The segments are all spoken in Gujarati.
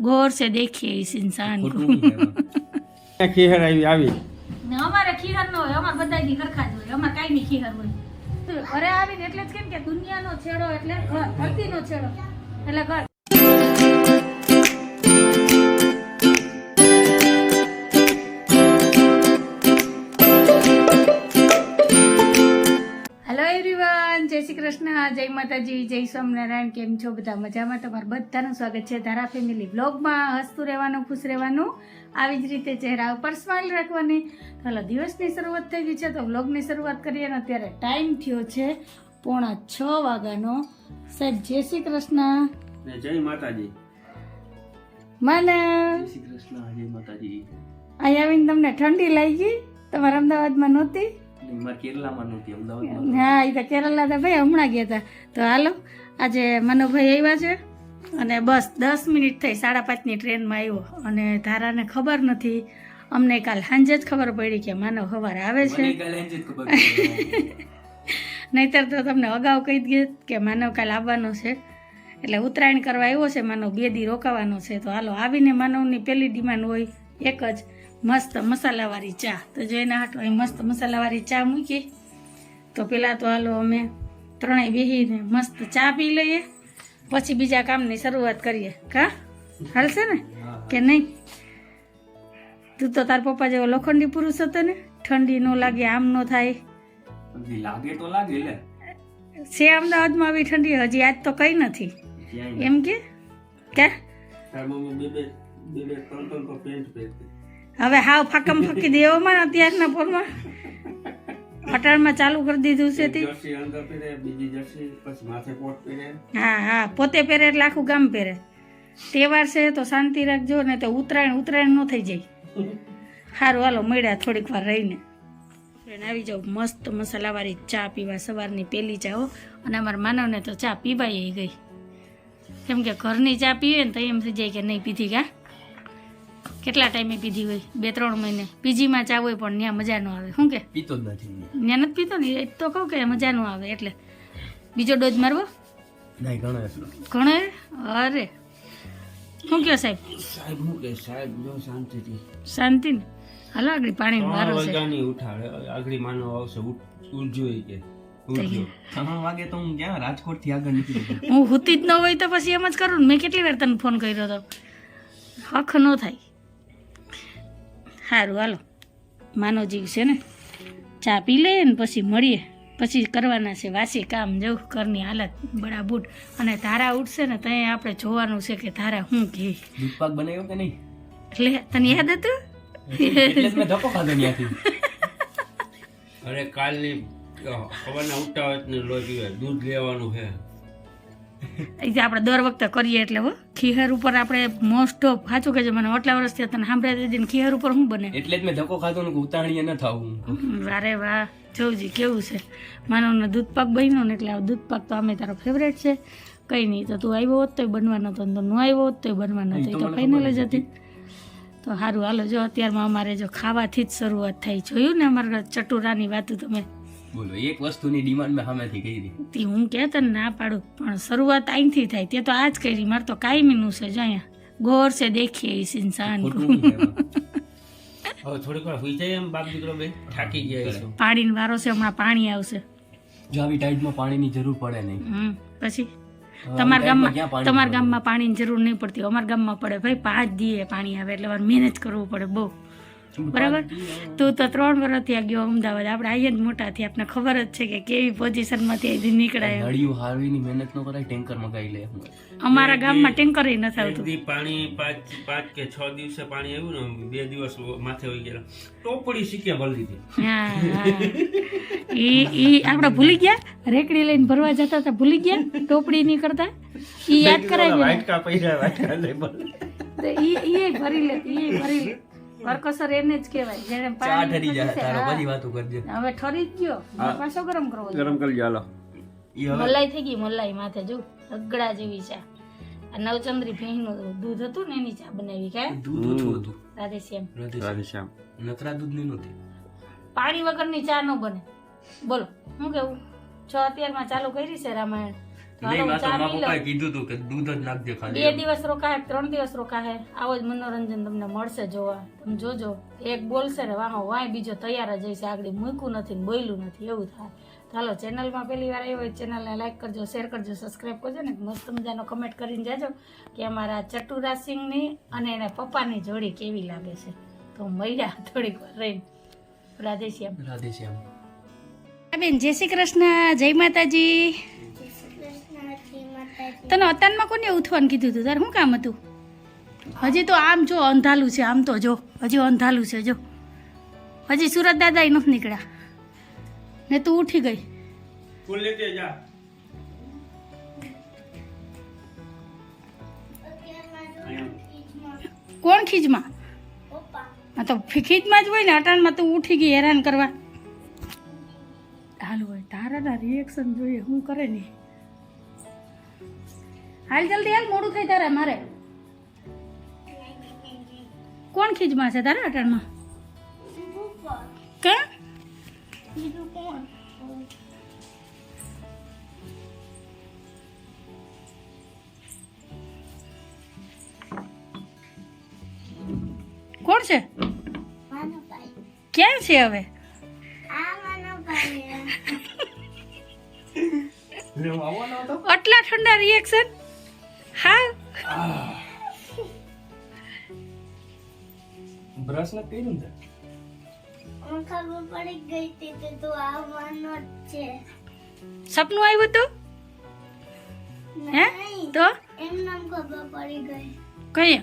गौर से દેખીએ इस इंसान को खीहर આવી આવી. ને અમારે ખીહર ન હોય અમાર બધાની કરખા જ હોય અમાર કાઈ ની ખીહર હોય. અરે આવી ને એટલે જ કેમ કે દુનિયાનો છેડો એટલે ધરતીનો છેડો. એટલે ઘર. જય શ્રી કૃષ્ણ જય માતાજી જય સ્વામિનારાયણ કેમ છો બધા મજામાં? તમારું બધાનું સ્વાગત છે ધારા ફેમિલી બ્લોગમાં હસતું રહેવાનું ખુશ રહેવાનું આવી જ રીતે ચહેરા ઉપર સ્માઇલ રાખવાની. ચાલો દિવસની શરૂઆત થઈ ગઈ છે તો બ્લોગની શરૂઆત કરીએ ને અત્યારે ટાઈમ થયો છે પોણા છ વાગ્યાનો. સાહેબ જય શ્રી કૃષ્ણ. જય માતાજી. માના જય શ્રી કૃષ્ણ જય માતાજી. અહીં આવીને તમને ઠંડી લાગી? ગઈ તમારા અમદાવાદમાં નહોતી? હા એ તો કેરલા તો ભાઈ હમણાં ગયા હતા તો હાલો આજે મનોભાઈ આવ્યા છે અને બસ દસ મિનિટ થઈ સાડા પાંચની ટ્રેનમાં આવ્યો. અને ધારાને ખબર નથી અમને કાલ સાંજે જ ખબર પડી કે માનવ સવારે આવે છે. મને. નહીતર તો તમને અગાઉ કહી દઈએ કે માનવ કાલ આવવાનો છે. એટલે ઉત્તરાયણ કરવા આવ્યો છે માનવ બે દી રોકાવાનો છે. તો હાલો આવીને માનવની પહેલી ડિમાન્ડ હોય એક જ મસ્ત મસાલાવાળી ચા. તો જો એના હાટો અહીં મસ્ત મસાલાવાળી ચા મૂકી. તો પહેલાં તો હાલો અમે ત્રણેય બેસીને મસ્ત ચા પી લઈએ. પછી બીજા કામની શરૂઆત કરીએ. કા? હાલશે ને? કે નહીં? તું તો તાર પપ્પા જેવો લોખંડી પુરુષ હતો ને? ઠંડી ન લાગે આમ ન થાય. લાગે તો લાગે લે. છે અમદાવાદમાં આવી ઠંડી હજી આજ તો કઈ નથી. એમ કે? કે હવે હાવ ફાકમ ફકી દેવામાં અત્યારના પોરમાં. અટાણમાં ચાલુ કરી દીધું છે તે. હા હા પોતે પહેરે એટલે આખું ગામ પહેરે. તહેવાર છે તો શાંતિ રાખજો ને તો ઉત્તરાયણ ઉત્તરાયણ ન થઈ જાય. સારું હાલો મળ્યા થોડીક વાર રહીને. ફ્રેન્ડ આવી જાઓ. મસ્ત મસાલાવાળી ચા પીવા સવારની પહેલી ચા હો. અને અમારા માનવને તો ચા પીવાય ગઈ. કેમ કે ઘરની ચા પીવે ને તો એમ થઈ જાય કે નહીં પીધી કા કેટલા ટાઈમે પીધી હોય? બે ત્રણ મહિને. પીજીમાં ચા હોય પણ ત્યાં મજા ન આવે. શું કે? પીતો જ નથી ત્યાં નથી પીતો ને? એ તો કહું કે મજા ન આવે એટલે. બીજો ડોઝ મારવો? નહીં ઘણા ઘણો? અરે. શું કહો સાહેબ? સાહેબ હું કે સાહેબ જો શાંતિથી. શાંતિ ને હાલો આગળ પાણી મારો વારો છે. વાગ્યાની ઉઠાડે આગળ માનો આવશે. ઉઠજો કે. ત્રણ વાગે તો હું ક્યાં? રાજકોટથી આગળ નીકળી હું હુતી જ ન હોય તો પછી એમ જ કરું ને. મેં કેટલી વાર તને ફોન કર્યો હતો હક ન થાય. સારું હાલો. માનવજી છે ને ચા પી લઈએ ને પછી મળીએ. પછી કરવાના છે વાસી કામ જવું ઘરની હાલત બરાબૂટ અને તારા ઉઠશે ને ત્યાં આપણે જોવાનું છે કે તારા શું કહે દૂધપાક બનાવ્યો કે નહીં? એટલે તને યાદ હતું? એટલે ધક્કો ખાધો ત્યાંથી. અરે કાલની ખબર ના ઉઠતા હોય દૂધ લેવાનું છે. જે આપણે દર વખતે કરીએ એટલે હો. ખીહર ઉપર આપણે મોસ્ટ ઓફ સાચું કહેજો મને આટલા વર્ષથી તને સાંભળ્યા દીધી ખીહર ઉપર શું બને? એટલે જ મેં ધક્કો ખાધો ને ઉતાણીએ ન થવું. અરે વાહ. જોઉજી કેવું છે? માનવને દૂધ પાક બન્યો ને એટલે આ દૂધ પાક તો અમે તારો ફેવરેટ છે. કંઈ નહીં તો તું આવ્યો હોત તોય બનવાનો હતો તો નું આવ્યો હોત તોય બનવાનો હતો. તો ફાઇનલ જ હતી. તો સારું હાલો જો અત્યારમાં અમારે જો ખાવાથી જ શરૂઆત થઈ જોયું ને અમારા ચટુરાની વાતું તમે? બોલો એક વસ્તુની ડિમાન્ડ મેં સામેથી કરી તે હું કે તને ના પાડું? પણ શરૂઆત અહીંથી થાય તે તો આ જ કરી મારે તો કાયમીનું છે જ અહીંયા. ગોર છે દેખીએ ઇસ ઇન્સાન. કો. હવે થોડીક વાર સુઈ જાય એમ બાપ દીકરો બે થાકી ગયા છે પાણીનો વારો છે હમણાં પાણી આવશે. જો આવી ટાઈટમાં પાણીની જરૂર પડે નહીં. હમ પછી? તમારા ગામમાં તમારા ગામમાં પાણીની જરૂર નહીં પડતી. અમારા ગામમાં પડે ભાઈ પાંચ દીએ પાણી આવે એટલે મારે મહેનત કરવું પડે બહુ. બરાબર? તું તો ત્રણ વર્ષ થયા ગયો અમદાવાદ. આપણે આઈએ જ મોટા થયા. આપણે ખબર જ છે કે કેવી પોઝિશનમાંથી અહીંથી નીકળાય. નળિયું હારવીની મહેનત ન કરાય ટેન્કર મગાવી લે અમારા ગામમાં ટેન્કર નથી આવતું. પાણી પાંચ પાંચ કે છ દિવસે પાણી આવ્યું ને બે દિવસ માથે હોય ગયેલા. ટોપડી શીખ્યા ભરી દીધી હા. ઈ ઈ આપણે ભૂલી ગયા? રેકડી લઈને ભરવા જતા હતા ભૂલી ગયા? ટોપડી નહીં કરતા ઈ યાદ કરાવી વાટકા પૈસા વાટકા લઈ ભરી લે એ ભરી લે. વર્કસર એને જ કહેવાય. જેને ચા ઠરી જાય. તારો. બધી વાતો કરજે. હવે ઠરી જ ગયો. પાછો ગરમ કરવો ગરમ કરી હાલો. મલાઈ થઈ ગઈ મલાઈ માથે. જો રગડા જેવી ચા. આ નવચંદ્રી ભેંસનું દૂધ હતું ને એની ચા બનાવી કે દૂધ ઓછું હતું. રાધેશ્યામ. રાધેશ્યામ. નકરા દૂધની નહોતી. પાણી વગરની ચા ન બને. બોલો હું કેવું? છ અત્યારમાં ચાલુ કરી છે રામાયણ. નહીં હું તો ચા પપ્પાએ કીધું હતું કે દૂધ જ નાખજે બે ખાલી. દિવસ રોકાય ત્રણ દિવસ રોકાય આવો જ મનોરંજન તમને મળશે જોવા. તમે જોજો એક બોલશે ને વાહો વાય બીજો તૈયાર જ હશે આગળ મૂક્યું નથી ને બોલ્યું નથી એવું થાય. ચાલો ચેનલમાં પહેલી વાર આવ્યો હોય ચેનલને લાઈક કરજો શેર કરજો સબસ્ક્રાઈબ કરજો ને મસ્ત મજાનો કમેન્ટ કરીને જાજો કે અમારા ચટુરા સિંહની અને એના પપ્પાની જોડી કેવી લાગે છે. તો મળ્યા થોડીક વાર રહીને. રાધે શ્યામ બેન જય શ્રી કૃષ્ણ. જય માતાજી. તને અતાનમાં કોને ઉઠવાનું કીધું હતું તારે શું કામ હતું? હજી તો આમ જો અંધાલું છે આમ તો જો. હજી અંધાલું છે જો. હજી સુરત દાદા નથી નીકળ્યા. ને તું ઉઠી ગઈ. કોણ ખીજમાં? આ તો ખીજમાં જ હોય ને અટાણમાં તું ઉઠી ગઈ હેરાન કરવા. હાલ હોય તારા રિએક્શન જોઈએ શું કરે ને? હાલ જલ્દી હાલ મોડું થઈ તારે મારે. કોણ ખીજમાં છે તારા અટાણમાં? કે કોણ છે? ક્યાં છે હવે? આટલા ઠંડા રિએક્શન હા. બ્રશ નથી કર્યું ને? ખબર પડી ગઈ હતી કે તું આવવાનો જ છે. સપનું આવ્યું હતું હે? તો? એમ નામ ખબર પડી ગઈ. કઈ?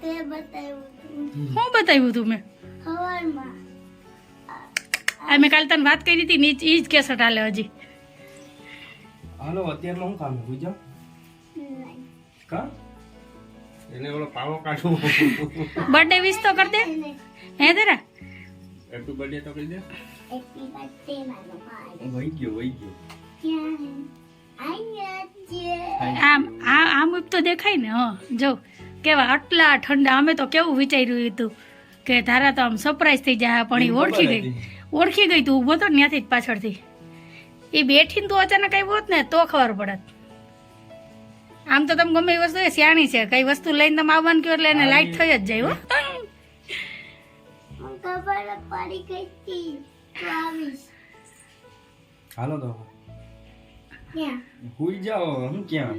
તે બતાવ્યું હું શું બતાવ્યું તું મેં? હવારમાં. આ મેં કાલે તને વાત કરી હતી ને ઈ જ- કેસટ હાલે હજી. હાલો અત્યારમાં હું કામ નહીં. કા એને ઓલો પાવો કાઢો બર્થડે વિશ તો કર દે. હે તારા? હેપી બર્થડે તો કહી દે. હેપી બર્થડે મારો ભાઈ વઈ ગયો વઈ ગયો. આમ આમ તો દેખાય ને હા. જો કેવા આટલા ઠંડા અમે તો કેવું વિચાર્યું હતું કે તારા તો આમ સરપ્રાઈઝ થઈ જાય પણ એ ઓળખી ગઈ. ઓળખી ગઈ તું ઊભો તો ને ત્યાંથી જ પાછળથી. એ બેઠીને તું અચાનક આવ્યો હોત ને તો ખબર પડત. આમ તો તમે ગમે એ વસ્તુ એ શ્યાણી છે. કઈ વસ્તુ લઈને તમે આવવાનું કયો એટલે એને લાઈટ થઈ જ જાય હો. ખબર પડી ગઈ હતી તું આવીશ. હાલો તો. હુઈ જાઓ હું ક્યાં?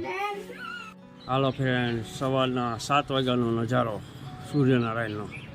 હાલો ફ્રેન્ડ સવારના સાત વાગ્યાનો નજારો સૂર્યનારાયણનો.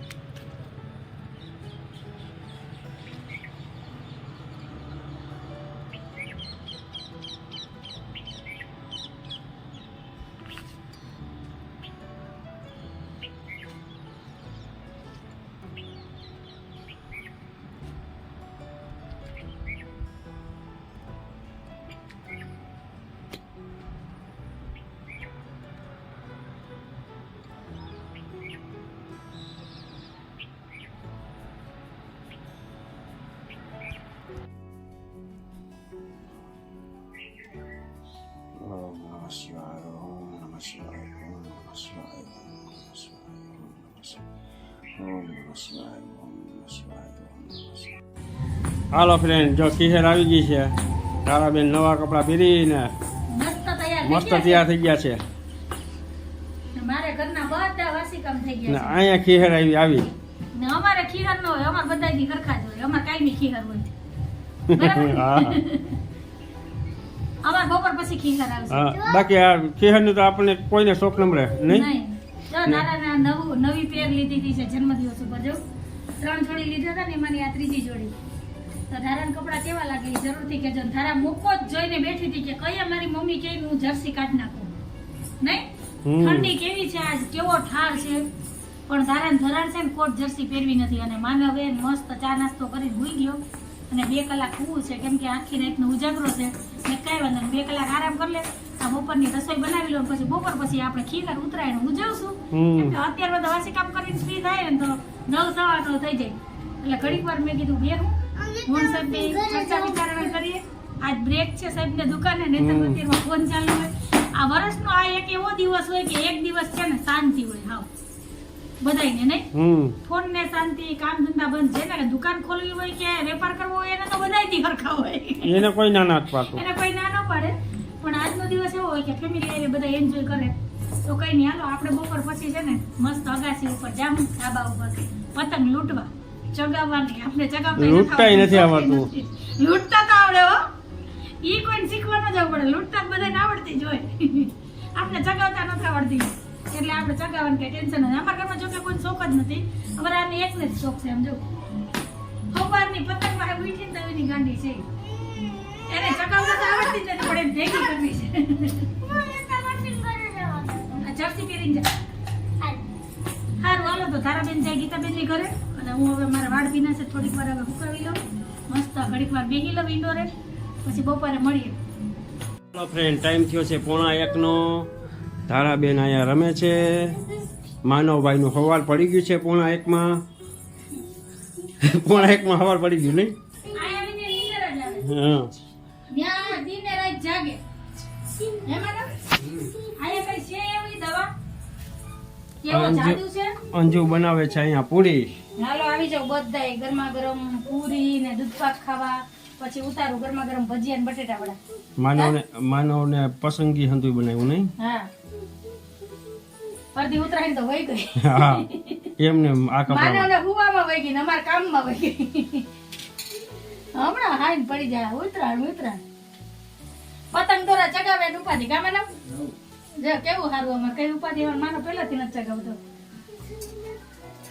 હાલો ફ્રેન્ડ જો ખીહેર આવી ગઈ છે. તારાબેન નવા કપડાં પહેરીને મસ્ત તૈયાર મસ્ત તૈયાર થઈ ગયા છે. મારે ઘરના બધા વાસી કામ થઈ ગયા અહીંયા ખીહેર આવી આવી. અમારે ખીહર ન હોય અમારે બધા ખરખા જ હોય. અમારે કાંઈ ખીહર હોય. બરાબર? અમારે બપોર પછી ખીહર આવશે. બાકી આ ખીહેરનું તો આપણને કોઈને શોખ ન? મળે નહીં નહીં જો નાના નવું નવી પેર લીધી હતી છે જન્મદિવસ ઉપર જો. ત્રણ જોડી લીધા હતા ને એમાંની આ ત્રીજી જોડી. તો ધારાના કપડાં કેવા લાગે એ જરૂરથી કહેજો. ધારા મોકો જ જોઈને બેઠી હતી કે કઈ મારી મમ્મી કે હું જર્સી કાઢ નાખું. નહીં? ઠંડી કેવી છે આજ? કેવો ઠાર છે? પણ ધારાને ધરાણ છે ને કોટ જર્સી પહેરવી નથી. અને માનવ મસ્ત ચા નાસ્તો કરીને ભૂઈ ગયો. અને બે કલાક સૂવું છે કેમ કે આખી રાતનો ઉજાગરો છે ને કાંઈ વાંધો બે કલાક આરામ કરી લે આ બપોરની રસોઈ બનાવી લો પછી બપોર પછી આપણે ખીર ઉતરાયણ ઉજવશું. કે અત્યારે બધા વાસી કામ કરીને ફ્રી થાય ને તો નવ સવા નવ થઈ જાય. એટલે ઘડીક વાર મેં કીધું બે હું સાહેબ ચર્ચા વિચારણા કરીએ. આજ બ્રેક છે સાહેબ ને દુકાને તો ફોન ચાલુ હોય. આ વર્ષનો આ એક એવો દિવસ હોય કે એક દિવસ છે ને બધાયને નહીં? હમ. ફોન ને શાંતિ કામ ધંધા બંધ. છે ને દુકાન ખોલવી હોય કે વેપાર કરવો હોય એને તો બધાયથી હરખા હોય. એને કોઈ ના નાટ પાડતું એને કોઈ ના ન પાડે. પણ આજનો દિવસ એવો હોય કે ફેમિલી આવીને બધા એન્જોય કરે. તો કઈ નહીં. હાલો આપણે બપોર પછી છે ને મસ્ત અગાસી ઉપર જામ ધાબા ઉપર પતંગ લૂંટવા. ચગાવવાની. આપણે ચગાવતા લૂંટતાય નથી આવડતું. લૂંટતા તો આવડે હો. ઈ કોઈને શીખવા ન જવું પડે લૂંટતા બધાને આવડતી જ હોય. આપણે ચગાવતા નથી આવડતી. એટલે આપણે ચગાવવાનું કઈ ટેન્શન નથી. અમારા ઘરમાં જોકે કોઈ શોખ જ નથી. અમારે આને એક જ શોખ છે એમ જો. સવારની પતંગ પાસે મીઠી તવીની ગાંડી છે. એને ચગાવતા તો આવડતી જ નથી, પણ એને ભેગી કરવી છે. જર્સી પહેરીને જા. સારું હાલો તો તારાબેન જાય, ગીતાબેનની ઘરે. અને હું હવે મારા વાળ પીના છે, થોડીક વાર હવે સુકાવી લઉં. મસ્ત ઘડીક વાર બેગી લઉં ઇન્ડોરે પછી બપોરે મળીએ. ફ્રેન્ડ ટાઈમ થયો છે પોણા એકનો. તારાબેન અહીંયા રમે છે. માનવભાઈનું હવાલ પડી ગયું છે પોણા એકમાં. પોણા એકમાં હવાલ પડી ગયું નહીં? અંજુ બનાવે છે અહીંયા પૂરી. હાલો આવી જાવ બધા ગરમા ગરમ પૂરી ને દૂધ પાક ખાવા. પછી ઉતારું ગરમા ગરમ ભજીયા ને બટેટા વડા. માનવને માનવને પસંદગી હંતુ બનાવ્યું નહીં? હા. અડધી ઉતરાયણ તો વહી ગઈ. હા એમને આ કપડા માનવને હુવામાં વહી ગઈ ને અમારા કામમાં વહી ગઈ. હમણાં હાઈન પડી જાય ઉતરાણ ઉતરાણ. પતંગ દોરા ચગાવે ને ઉપાધિ ગામે ના જો કેવું સારું અમારે? કઈ ઉપાધિ? અમારે માનો પહેલાથી નથી ચગાવતો.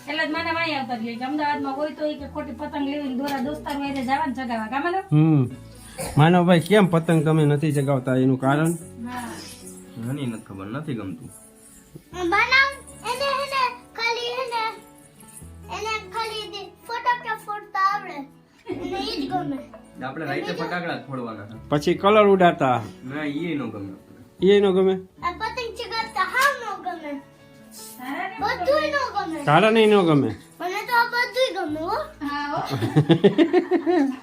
એટલે જ માને વાંઈ આવતા જોઈએ કે અમદાવાદમાં હોય તો કે ખોટી પતંગ લેવી દોરા દોસ્તાર હોય જવાનું ચગાવવા ગામે ના માનવભાઈ કેમ પતંગ તમે નથી ચગાવતા? એનું કારણ? મને નથી ખબર નથી ગમતું. બનાવ? એને એને ખાલી એને એને ખાલી દે ફટાકડા ફોડતા આવડે. ને ઈ જ ગમે. આપણે રાઈતે ફટાકડા ફોડવાના પછી કલર ઉડાતા ના એ નો ગમે. ઈ એ નો ગમે? આ પતંગ ચગાવતા હાવ નો ગમે. બધું નો ગમે. તારા નહીં નો ગમે? મને તો આ બધું ગમે હો. હા હો.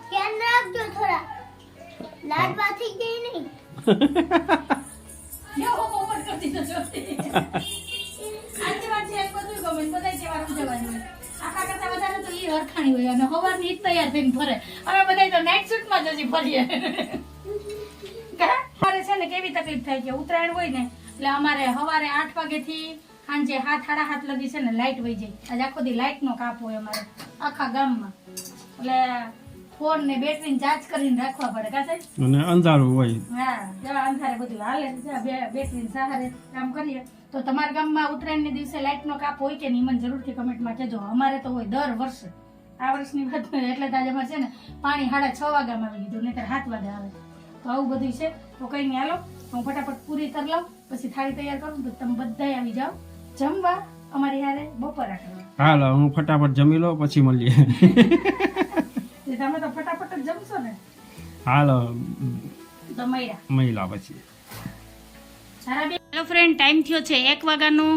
ધ્યાન રાખજો થોડા. લાડવા થઈ ગઈ નહીં. જોતી. વાત છે, બધું ગમે ને બધાય તહેવાર ઉજવવાની કરતાં વધારે તો એ હરખાણી હોય અને સવારની જ તૈયાર થઈને ફરે અમે બધાય તો નાઇટ સૂટમાં જ હજી ફરીએ? અમારે છે ને કેવી તકલીફ થાય છે ઉત્તરાયણ હોય ને એટલે અમારે સવારે આઠ વાગેથી સાંજે હાથ સાડા હાથ લગી છે ને લાઇટ વહી જાય આજે આખો દી લાઇટનો કાપ હોય અમારે આખા ગામમાં એટલે ફોન ને બેટરી ચાર્જ કરીને રાખવા પડે કા સાહેબ? અને અંધારું હોય. હા જવા અંધારે બધું હાલે છે બેટરી સહારે કામ કરીએ. તો તમારા ગામમાં ઉત્તરાયણને દિવસે લાઇટનો કાપ હોય કે નહીં મને જરૂરથી કમેન્ટમાં કહેજો. અમારે તો હોય દર વર્ષે. આ વર્ષની વાત એટલે તાજે અમારે છે ને પાણી સાડા છ વાગ્યામાં આવી લીધું નહીં સાત વાગે આવે. તો આવું બધું છે. તો કઈ નહીં હાલો. હું ફટાફટ પૂરી કરી લઉં પછી થાળી તૈયાર કરું તો તમે બધા આવી જાઓ. જમવા અમારી હારે બપોર રાખવા હાલો હું ફટાફટ જમી લો પછી મળીએ. તમે તો ફટાફટ જ જમશો ને. હાલો તો મૈરા મહિલા પછી. હેલો ફ્રેન્ડ ટાઈમ થયો છે એક વાગ્યાનો.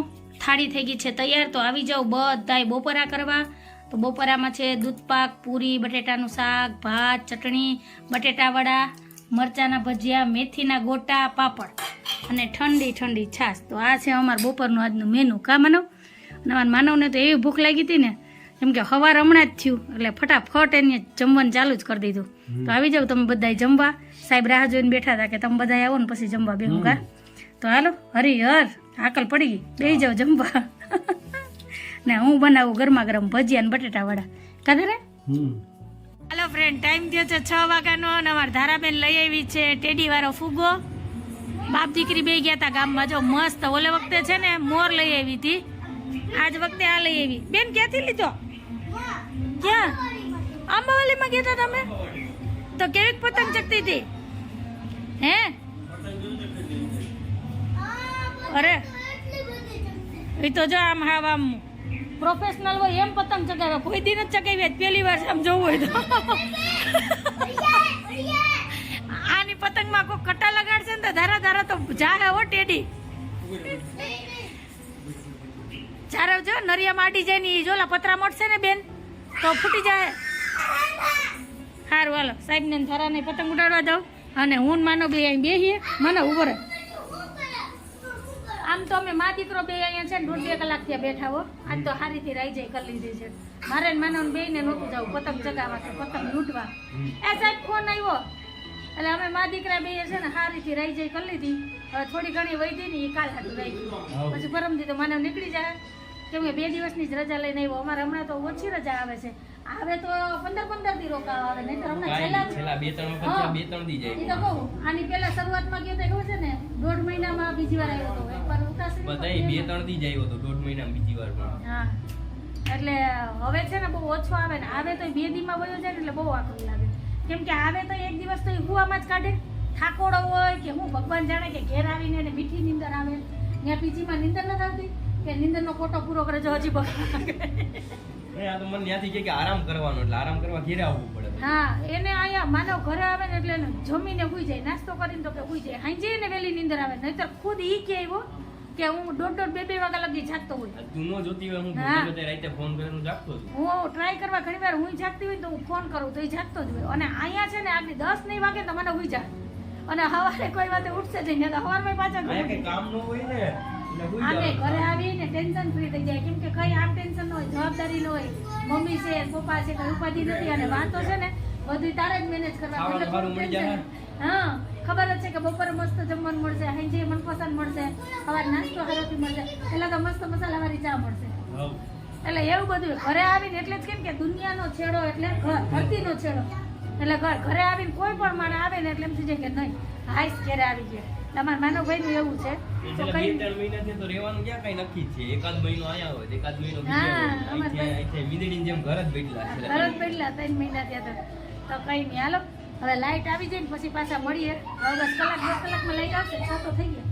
થાળી થઈ ગઈ છે તૈયાર તો આવી જાઓ બધાય બપોરા કરવા. તો બપોરામાં છે દૂધપાક પૂરી બટેટાનું શાક ભાત ચટણી બટેટા વડા મરચાના ભજીયા મેથીના ગોટા પાપડ અને ઠંડી ઠંડી છાશ. તો આ છે અમારું બપોરનું આજનું મેનુ કા માનવ? અને અમારા માનવને તો એવી ભૂખ લાગી હતી ને કેમ કે સવાર હમણાં જ થયું. એટલે ફટાફટ એને જમવાનું ચાલુ જ કરી દીધું. તો આવી જાવ તમે બધાય જમવા. સાહેબ રાહ જોઈને બેઠા હતા કે તમે બધા આવો ને પછી જમવા બેહું કા? તો હાલો હરિહર આકલ પડી ગઈ. બે જાવ જમવા. ને હું બનાવું ગરમા ગરમ ભજીયા ને બટેટા વડા કાદે રે હાલો ફ્રેન્ડ ટાઈમ થયો છે છ વાગ્યાનો અને અમારે ધારાબેન લઈ આવી છે ટેડી વાળો ફુગ્ગો. બાપ દીકરી બે ગયા હતા ગામમાં. જો મસ્ત ઓલે વખતે છે ને મોર લઈ આવી હતી. આજ વખતે આ લઈ આવી. બેન ક્યાંથી લીધો? ક્યાં? આંબાવાલીમાં ગયા હતા તમે? તો કેવી પતંગ ચકતી હતી? હે? અરે. એ તો જો આમ હાવ આમ પ્રોફેશનલ હોય એમ પતંગ ચગાવે. કોઈ દિન જ ચગાવી પહેલી વાર આમ જોવું હોય તો. આની પતંગમાં કોઈ કટા લગાડશે ને તો ધારા ધારા તો જાહે હો, ટેડી. ચારે જો નરિયા માટી જાય ને એ જોલા પતરા મળશે ને બેન તો ફૂટી જાય. સારું હાલો. સાહેબ ને ધારાને પતંગ ઉડાડવા દઉં અને હું માનો બે અહીં બેહીએ. મને ઊભો રહે. આમ તો અમે મા દીકરો બે અહીંયા છે ને દોઢ બે કલાક ત્યાં બેઠા હો. આજ તો સારીથી રાઈ જાય કરી લીધી છે. મારે માનવ બે ને નહોતું જવું. પતંગ ચગાવવા પતંગ લૂંટવા. એ સાહેબ ફોન આવ્યો એટલે અમે મા દીકરા બે છે ને સારીથી રાઈ જાય કરી લીધી. હવે થોડી ઘણી વહી ને એ કાલ હાથું રહી ગયું. પછી પરમથી તો મને નીકળી જાય. કેમ કે બે દિવસની જ રજા લઈને આવ્યો. અમારે હમણાં તો ઓછી રજા આવે છે. આવે તો પંદર પંદર દી રોકાવા આવે નહીં તો હમણાં છેલ્લા છેલ્લા બે ત્રણ વખત બે ત્રણ દી એ જાય તો કહું આની પહેલા શરૂઆતમાં ગયો તો ખબર છે ને દોઢ મહિનામાં બીજી વાર આવ્યો હતો એકવાર ઉતાસી બધાય બે ત્રણ દી જાય હતો દોઢ મહિનામાં બીજી વાર પણ હા. એટલે હવે છે ને બહુ ઓછો આવે ને આવે તો બે દીમાં વયો જાય ને એટલે બહુ આકરું લાગે. કેમ કે આવે તો એક દિવસ તો એ હુવામાં જ કાઢે. થાકોડો હોય કે હું ભગવાન જાણે કે ઘેર આવીને એને મીઠી નીંદર આવે. ત્યાં પીજીમાં નીંદર નથી આવતી કે નીંદરનો કોટો પૂરો કરે જો હજી ભગવાન આ તો મને ત્યાંથી કે આરામ કરવાનો એટલે આરામ કરવા ઘેરે આવવું પડે હા એને અહીંયા માનવ ઘરે આવે ને એટલે જમીને હુઈ જાય નાસ્તો કરીને તો કે હુઈ જાય. હાંજે ને વેલી નીંદર આવે નહીતર ખુદ ઈ કે આવ્યો કે હું દોઢ દોઢ બે બે વાગ્યા લગી જાગતો હોય. તું જોતી હોય હું. બધે રાતે ફોન કરીને જાગતો છું હું ટ્રાય કરવા ઘણી વાર હું જાગતી હોય તો હું ફોન કરું તો એ જાગતો જ હોય. અને અહીંયા છે ને આગળ દસ નહીં વાગે તો મને હુઈ જાય અને સવારે કોઈ વાતે ઉઠશે જ નહીં તો સવારમાં પાછા કામ ન હોય ને આને ઘરે આવીને ટેન્શન ફ્રી થઈ જાય. કેમ કે કઈ આમ ટેન્શન ન હોય જવાબદારી ન હોય. મમ્મી છે પપ્પા છે કઈ ઉપાધિ નથી. અને વાતો છે ને બધું તારે જ મેનેજ કરવા. હા. ખબર જ છે કે બપોરે મસ્ત જમવાનું મળશે હાંજે મનપસંદ મળશે સવારે નાસ્તો હરોથી મળશે એટલે તો મસ્ત મસાલાવાળી ચા મળશે. એટલે એવું બધું ઘરે આવીને એટલે જ કેમ કે દુનિયાનો છેડો એટલે ઘર ધરતીનો છેડો. એટલે ઘર ઘરે આવીને કોઈ પણ માણે આવે ને એટલે એમ થઈ જાય કે નહીં હાઈસ ઘરે આવી ગયા. તમારા માનવભાઈનું એવું છે. તો કઈ ત્રણ મહિનાથી તો રહેવાનું ક્યાં કઈ નક્કી છે. એકાદ મહિનો આયા હોય એકાદ મહિનો બીજે હા, હોય. અમારે અહીંથી અહીંથી જેમ ઘર જ બેઠલા છે. તરત પહેલા ત્રણ મહિના ત્યાં તો. તો કઈ નહીં. હાલો. હવે લાઈટ આવી જાય ને પછી પાછા મળીએ. હવે બસ કલાક દસ કલાકમાં લાઈટ આવશે છ તો થઈ ગયા.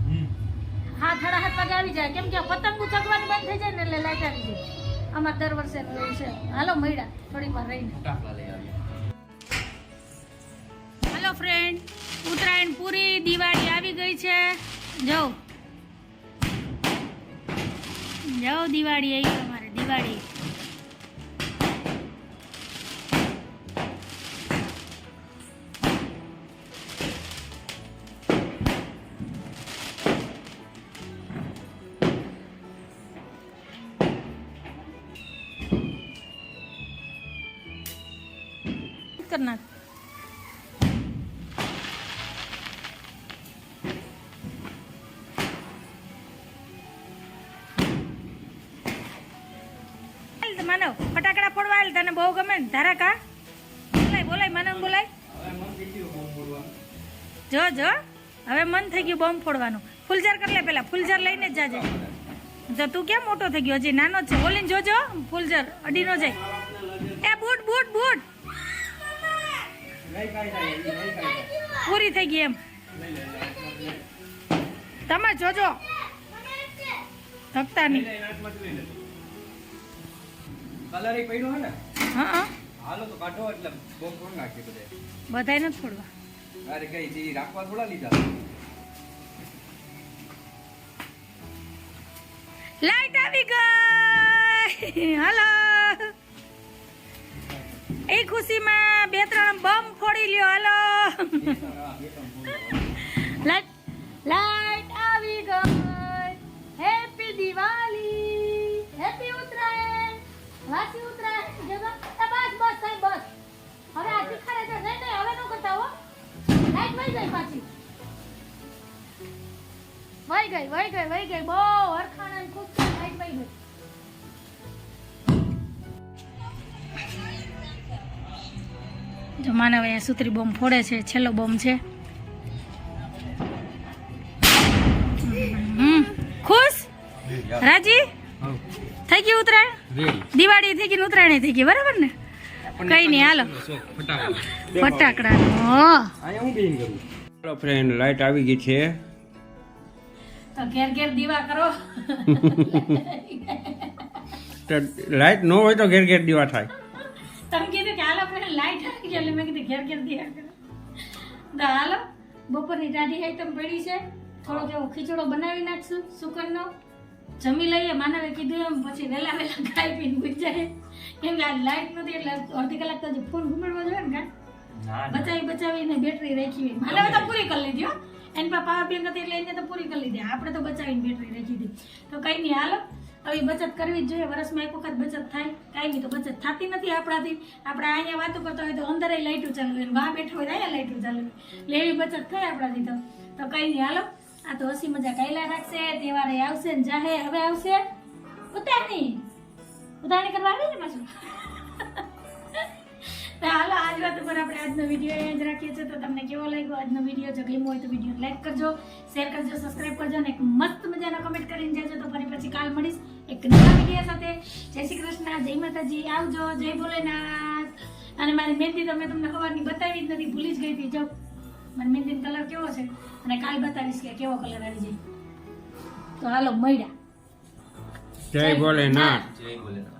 હા સાડા સાત વાગે આવી જાય. કેમ કે પતંગ ચગવાની બંધ થઈ જાય ને એટલે લાઈટ આવી જાય. અમારે દર વર્ષે છે. હાલો મળ્યા. થોડીક વાર રહીને. હેલો ફ્રેન્ડ ઉત્તરાયણ પૂરી દિવાળી આવી ગઈ છે. જો જાઓ દિવાળી આવી અમારે દિવાળી. બહુ ગમે ને? ધારા કા? બોલાય બોલાય, મને બોલાય. જો જો. હવે મન થઈ ગયું બોમ્બ ફોડવાનું. ફૂલઝાર કરી લે પેલા, ફૂલઝાર લઈને જ જાજે. જો તું કેમ મોટો થઈ ગયો? હજી નાનો છે. બોલીને જોજો, ફૂલઝાર અડી નો જાય. એ, બૂટ બૂટ બૂટ. પૂરી થઈ ગઈ એમ. તમે જોજો. થકતા નહીં કલર એ પડ્યો હે ને? હા હા હાલો તો કાઢો એટલે બોમ્બ ફોડ નાખીએ બધે. બધાય અરે કઈ જી રાખવા થોડા લીધા. લાઈટ આવી ગઈ. હાલો. એ ખુશીમાં બે ત્રણ બમ ફોડી લ્યો હાલો. લાઈટ લાઈટ આવી ગઈ. હેપી દિવાળી હેપી ઉત્તરાયણ વાસી બસ બસ સાહેબ બસ હવે આ શીખાડે છે. નહીં નહીં હવે ન કરતા હો. લાઈટ વહી ગઈ પાછી. વહી ગઈ વહી ગઈ વહી ગઈ. બહુ હરખાણા ને ખૂબ લાઈટ વહી ગઈ. જો માનવ અહીંયા સુતરી બોમ્બ ફોડે છે. છેલ્લો બોમ્બ છે. હમ. ખુશ? રાજી? થઈ ગયું ઉત્તરાયણ દિવાળી થઈ ગઈ ઉતરાયણ થઈ ગઈ. બરાબર ને? કઈ નહીં હાલો. ફટાકડા. ફટાકડાનો. અહીંયા હું બેન કરું ચાલો ફ્રેન્ડ લાઈટ આવી ગઈ છે. તો ઘેર ઘેર દીવા કરો. તો લાઈટ ન હોય તો ઘેર ઘેર દીવા થાય. તમે કીધું કે હાલો ફ્રેન્ડ લાઈટ આવી ગઈ. એટલે મેં કીધું ઘેર ઘેર દીવા કરો. તો હાલો બપોરની દાઢી આઈટમ પડી છે. થોડોક એવો ખીચડો બનાવી નાખશું સુકરનો જમી લઈએ માનવે કીધું એમ પછી વેલા વેલા ખાઈ પીને ભૂઈ જાય. કેમ કે આ લાઈટ નથી એટલે અડધી કલાક તો ફોન ઘુમાડવો જોઈએ ને કા બચાવી બચાવીને બેટરી રાખી માનવે તો પૂરી કરી લીધી હો. એની પાસે પાવર બેંક હતી એટલે એને તો પૂરી કરી લીધી. આપણે તો બચાવીને બેટરી રાખી દીધી. તો કંઈ નહીં હાલો. હવે બચત કરવી જ જોઈએ. વર્ષમાં એક વખત બચત થાય. કાંઈ નહીં તો બચત થતી નથી આપણાથી. આપણે અહીંયા વાતો કરતા હોય તો અંદર લાઇટું ચાલુ હોય વાહ બેઠો હોય અહીંયા લાઇટું ચાલુ હોય. એવી બચત થાય આપણાથી તો. તો કંઈ નહીં હાલો. આ તો હસી મજા કાયલા રાખશે. તહેવારે આવશે ને જાહે. હવે આવશે ઉતારણી ઉતારણી કરવા આવી ને પાછું? તો હાલો, આજ વાત ઉપર આપણે આજનો વીડિયો એ જ રાખીએ છીએ. તો તમને કેવો લાગ્યો આજનો વીડિયો જો ગમ્યો હોય તો વીડિયો લાઈક કરજો શેર કરજો સબસ્ક્રાઈબ કરજો અને એક મસ્ત મજાનો કમેન્ટ કરીને જજો. તો ફરી પછી કાલ મળીશ એક નવા વીડિયો સાથે. જય શ્રી કૃષ્ણ, જય માતાજી. આવજો, જય ભોલેનાથ. અને મારી મહેંદી તો મેં તમને ખબરની બતાવી જ નથી, ભૂલી જ ગઈ હતી. જો, મારી મહેંદીનો કલર કેવો છે? અને કાલ બતાવીશ કે કેવો કલર આવી જાય. તો હાલો, મળ્યા. જય ભોલેનાથ જય ભોલેનાથ